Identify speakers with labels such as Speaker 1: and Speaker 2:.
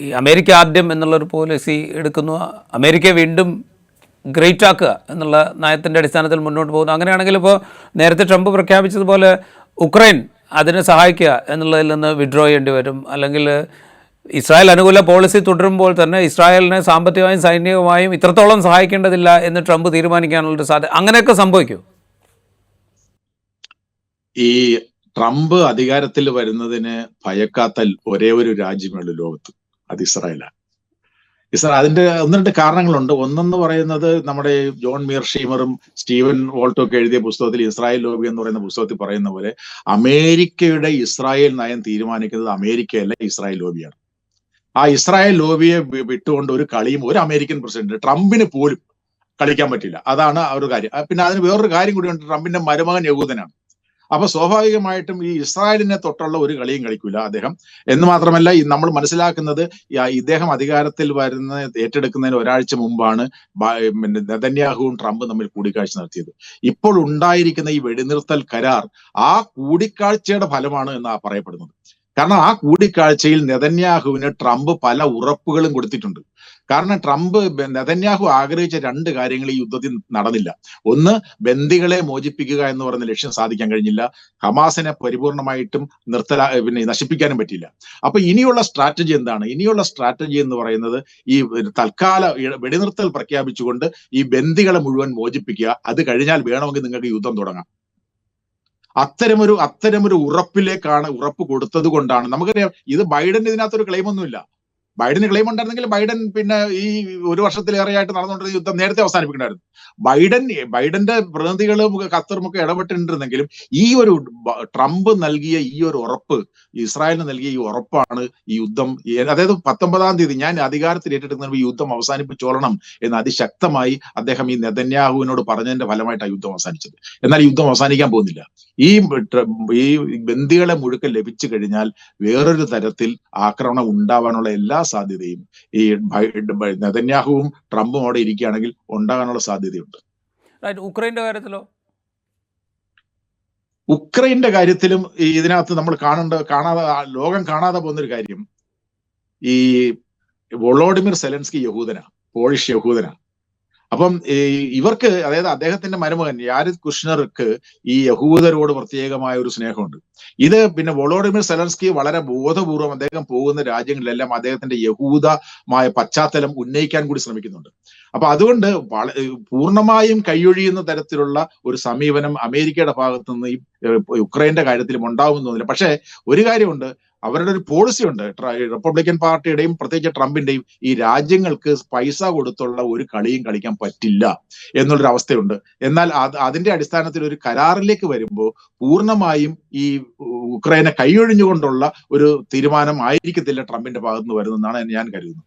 Speaker 1: ഈ അമേരിക്ക ആദ്യം എന്നുള്ളൊരു പോളിസി എടുക്കുന്നു. അമേരിക്ക വീണ്ടും ഗ്രേറ്റ് ആക്കുക എന്നുള്ള നയത്തിന്റെ അടിസ്ഥാനത്തിൽ മുന്നോട്ട് പോകുന്നു. അങ്ങനെയാണെങ്കിൽ ഇപ്പോൾ നേരത്തെ ട്രംപ് പ്രഖ്യാപിച്ചതുപോലെ ഉക്രൈൻ അതിനെ സഹായിക്കുക എന്നുള്ളതിൽ നിന്ന് വിഡ്രോ ചെയ്യേണ്ടി വരും. അല്ലെങ്കിൽ ഇസ്രായേൽ അനുകൂല പോളിസി തുടരുമ്പോൾ തന്നെ ഇസ്രായേലിനെ സാമ്പത്തികമായും സൈനികമായും ഇത്രത്തോളം സഹായിക്കേണ്ടതില്ല എന്ന് ട്രംപ് തീരുമാനിക്കാനുള്ളൊരു സാധ്യത അങ്ങനെയൊക്കെ സംഭവിക്കും?
Speaker 2: ഈ ട്രംപ് അധികാരത്തിൽ വരുന്നതിന് ഭയക്കാത്ത ഒരേ ഒരു രാജ്യമേ ഉള്ളൂ ലോകത്ത്. അത് ഇസ്രായേലാണ് ഇസ്രായേൽ അതിന്റെ ഒന്ന് രണ്ട് കാരണങ്ങളുണ്ട്. ഒന്നെന്ന് പറയുന്നത് നമ്മുടെ ജോൺ മീർ ഷീമറും സ്റ്റീവൻ വോൾട്ടും ഒക്കെ എഴുതിയ പുസ്തകത്തിൽ ഇസ്രായേൽ ലോബി എന്ന് പറയുന്ന പുസ്തകത്തിൽ പറയുന്ന പോലെ അമേരിക്കയുടെ ഇസ്രായേൽ നയം തീരുമാനിക്കുന്നത് അമേരിക്കയല്ല ഇസ്രായേൽ ലോബിയാണ്. ആ ഇസ്രായേൽ ലോബിയെ വിട്ടുകൊണ്ട് ഒരു കളിയും ഒരു അമേരിക്കൻ പ്രസിഡന്റ് ട്രംപിന് പോലും കളിക്കാൻ പറ്റില്ല. അതാണ് ആ ഒരു കാര്യം. പിന്നെ അതിന് വേറൊരു കാര്യം കൂടിയുണ്ട് ട്രംപിന്റെ മരുമകൻ യഹൂദനാണ്. അപ്പൊ സ്വാഭാവികമായിട്ടും ഈ ഇസ്രായേലിനെ തൊട്ടുള്ള ഒരു കളിയും കളിക്കൂല അദ്ദേഹം. എന്ന് മാത്രമല്ല നമ്മൾ മനസ്സിലാക്കുന്നത് ഇദ്ദേഹം അധികാരത്തിൽ വരുന്ന ഏറ്റെടുക്കുന്നതിന് ഒരാഴ്ച മുമ്പാണ് നെതന്യാഹുവും ട്രംപും തമ്മിൽ കൂടിക്കാഴ്ച നടത്തിയത്. ഇപ്പോൾ ഉണ്ടായിരിക്കുന്ന ഈ വെടിനിർത്തൽ കരാർ ആ കൂടിക്കാഴ്ചയുടെ ഫലമാണ് എന്ന് പറയപ്പെടുന്നത്. കാരണം ആ കൂടിക്കാഴ്ചയിൽ നെതന്യാഹുവിന് ട്രംപ് പല ഉറപ്പുകളും കൊടുത്തിട്ടുണ്ട്. കാരണം ട്രംപ് നെതന്യാഹു ആഗ്രഹിച്ച രണ്ട് കാര്യങ്ങൾ ഈ യുദ്ധത്തിൽ നടന്നില്ല. ഒന്ന് ബന്ദികളെ മോചിപ്പിക്കുക എന്ന് പറയുന്ന ലക്ഷ്യം സാധിക്കാൻ കഴിഞ്ഞില്ല. ഹമാസിനെ പരിപൂർണമായിട്ടും നിർത്തല പിന്നെ നശിപ്പിക്കാനും പറ്റില്ല അപ്പൊ ഇനിയുള്ള സ്ട്രാറ്റജി എന്താണ്? ഇനിയുള്ള സ്ട്രാറ്റജി എന്ന് പറയുന്നത് ഈ തൽക്കാല വെടിനിർത്തൽ പ്രഖ്യാപിച്ചുകൊണ്ട് ഈ ബന്ദികളെ മുഴുവൻ മോചിപ്പിക്കുക. അത് കഴിഞ്ഞാൽ വേണമെങ്കിൽ നിങ്ങൾക്ക് യുദ്ധം തുടങ്ങാം. അത്തരമൊരു അത്തരമൊരു ഉറപ്പിലേക്കാണ് ഉറപ്പ് കൊടുത്തത് കൊണ്ടാണ്. നമുക്കറിയാം ഇത് ബൈഡൻ ഇതിനകത്തൊരു ക്ലെയിം ഒന്നുമില്ല. ബൈഡന് ക്ലെയിം ഉണ്ടായിരുന്നെങ്കിൽ ബൈഡൻ പിന്നെ ഈ ഒരു വർഷത്തിലേറെയായിട്ട് നടന്നുകൊണ്ടിരുന്ന യുദ്ധം നേരത്തെ അവസാനിപ്പിക്കണമായിരുന്നു. ബൈഡൻ ബൈഡന്റെ പ്രതിനിധികളും ഖത്തറും ഒക്കെ ഇടപെട്ടിട്ടുണ്ടെങ്കിലും ഈ ഒരു ട്രംപ് നൽകിയ ഈ ഒരു ഉറപ്പ് ഇസ്രായേലിന് നൽകിയ ഈ ഉറപ്പാണ് ഈ യുദ്ധം. അതായത് പത്തൊമ്പതാം തീയതി ഞാൻ അധികാരത്തിൽ ഏറ്റെടുക്കുന്ന യുദ്ധം അവസാനിപ്പിച്ചോളണം എന്ന് അതിശക്തമായി അദ്ദേഹം ഈ നെതന്യാഹുവിനോട് പറഞ്ഞതിന്റെ ഫലമായിട്ടാണ് യുദ്ധം അവസാനിച്ചത്. എന്നാൽ യുദ്ധം അവസാനിക്കാൻ പോകുന്നില്ല. ഈ ഈ ബന്ദികളെ മുഴുക്കൻ ലഭിച്ചു കഴിഞ്ഞാൽ വേറൊരു തരത്തിൽ ആക്രമണം ഉണ്ടാവാനുള്ള എല്ലാ സാധ്യതയും ഈ നെതന്യാഹുവും ട്രംപും അവിടെ ഇരിക്കുകയാണെങ്കിൽ ഉണ്ടാകാനുള്ള സാധ്യതയുണ്ട്.
Speaker 1: ഉക്രൈന്റെ കാര്യത്തിലോ?
Speaker 2: ഉക്രൈന്റെ കാര്യത്തിലും ഇതിനകത്ത് നമ്മൾ കാണേണ്ട കാണാതെ ലോകം കാണാതെ പോകുന്ന ഒരു കാര്യം ഈ വൊളോഡിമിർ സെലൻസ്കി യഹൂദന പോളിഷ് യഹൂദനാ. അപ്പം ഇവർക്ക് അതായത് അദ്ദേഹത്തിന്റെ മരുമകൻ യാരിദ് കുഷ്ണർക്ക് ഈ യഹൂദരോട് പ്രത്യേകമായ ഒരു സ്നേഹമുണ്ട്. ഇത് പിന്നെ വോളോഡിമിർ സെലൻസ്കി വളരെ ബോധപൂർവം അദ്ദേഹം പോകുന്ന രാജ്യങ്ങളിലെല്ലാം അദ്ദേഹത്തിന്റെ യഹൂദമായ പശ്ചാത്തലം ഉന്നയിക്കാൻ കൂടി ശ്രമിക്കുന്നുണ്ട്. അപ്പൊ അതുകൊണ്ട് പൂർണമായും കൈയൊഴിയുന്ന തരത്തിലുള്ള ഒരു സമീപനം അമേരിക്കയുടെ ഭാഗത്തു നിന്ന് ഈ യുക്രൈന്റെ കാര്യത്തിലും ഉണ്ടാവുമെന്ന് തോന്നില്ല പക്ഷേ ഒരു കാര്യമുണ്ട്. അവരുടെ ഒരു പോളിസി ഉണ്ട്. റിപ്പബ്ലിക്കൻ പാർട്ടിയുടെയും പ്രത്യേകിച്ച് ട്രംപിന്റെയും ഈ രാജ്യങ്ങൾക്ക് പൈസ കൊടുത്തുള്ള ഒരു കളിയും കളിക്കാൻ പറ്റില്ല എന്നുള്ളൊരു അവസ്ഥയുണ്ട്. എന്നാൽ അത് അതിന്റെ അടിസ്ഥാനത്തിൽ ഒരു കരാറിലേക്ക് വരുമ്പോൾ പൂർണമായും ഈ ഉക്രൈനെ കൈയൊഴിഞ്ഞുകൊണ്ടുള്ള ഒരു തീരുമാനം ആയിരിക്കത്തില്ല ട്രംപിന്റെ ഭാഗത്ത് നിന്ന് വരുന്നതെന്നാണ് ഞാൻ കരുതുന്നത്.